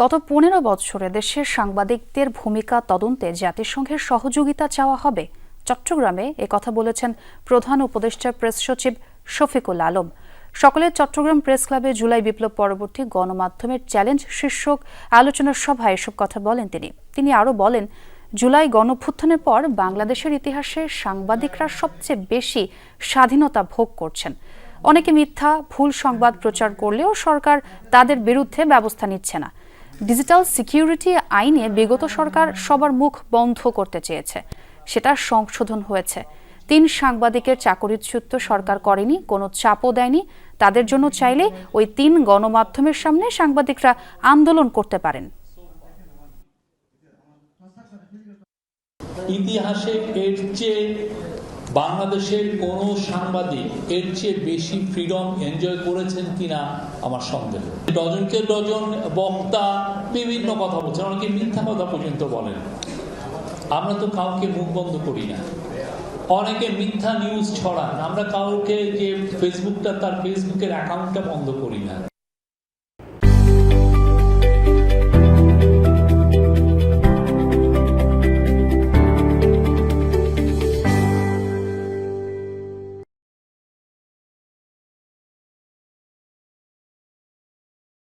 গত পনেরো বছরে দেশের সাংবাদিকদের ভূমিকা তদন্তে জাতিসংঘের সহযোগিতা চাওয়া হবে। চট্টগ্রামে কথা বলেছেন প্রধান উপদেষ্টা প্রেস সচিব শফিকুল আলম। সকালে চট্টগ্রাম প্রেস ক্লাবে জুলাই বিপ্লব পরবর্তী গণমাধ্যমের চ্যালেঞ্জ শীর্ষক আলোচনা সভায় এসব কথা বলেন তিনি। তিনি আরও বলেন, জুলাই গণভ্যুত্থানের পর বাংলাদেশের ইতিহাসে সাংবাদিকরা সবচেয়ে বেশি স্বাধীনতা ভোগ করছেন। অনেকে মিথ্যা, ভুল সংবাদ প্রচার করলেও সরকার তাদের বিরুদ্ধে ব্যবস্থা নিচ্ছে না। ডিজিটাল সিকিউরিটি আইনে বিগত সরকার সবার মুখ বন্ধ করতে চেয়েছে। সেটা সংশোধন হয়েছে। তিন সাংবাদিকের চাকরিচ্যুত সরকার করেনি, কোনো চাপও দেয়নি। তাদের জন্য চাইলে ওই তিন গণমাধ্যমের সামনে সাংবাদিকরা আন্দোলন করতে পারেন। ইতিহাসে এর চেয়ে বাংলাদেশের কোন সাংবাদিক এর চেয়ে বেশি ফ্রিডম এনজয় করেছেন কিনা আমার সন্দেহ। ডজনকে ডজন বক্তা বিভিন্ন কথা বলছেন, অনেকে মিথ্যা কথা পর্যন্ত বলেন। আমরা তো কাউকে মুখ বন্ধ করি না। অনেকে মিথ্যা নিউজ ছড়ান। আমরা কাউকে যে ফেসবুকটা তার ফেসবুকের অ্যাকাউন্টটা বন্ধ করি না।